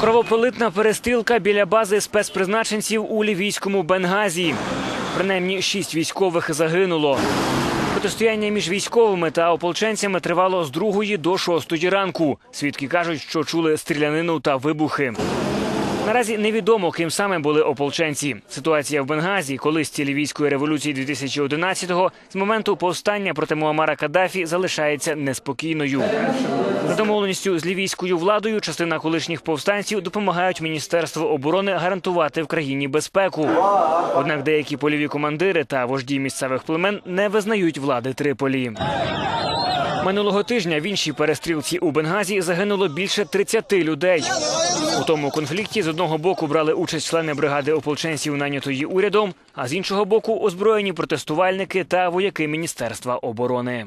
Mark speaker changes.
Speaker 1: Кровопролитна перестрілка біля бази спецпризначенців у лівійському Бенгазі. Принаймні шість військових загинуло. Протистояння між військовими та ополченцями тривало з другої до шостої ранку. Свідки кажуть, що чули стрілянину та вибухи. Наразі невідомо, ким саме були ополченці. Ситуація в Бенгазі, колись лівійської революції 2011-го, з моменту повстання проти Муамара Каддафі залишається неспокійною. За домовленістю з лівійською владою, частина колишніх повстанців допомагають Міністерству оборони гарантувати в країні безпеку. Однак деякі польові командири та вожді місцевих племен не визнають влади Триполі. Минулого тижня в іншій перестрілці у Бенгазі загинуло більше 30 людей. У тому конфлікті з одного боку брали участь члени бригади ополченців, нанятої урядом, а з іншого боку озброєні протестувальники та вояки Міністерства оборони.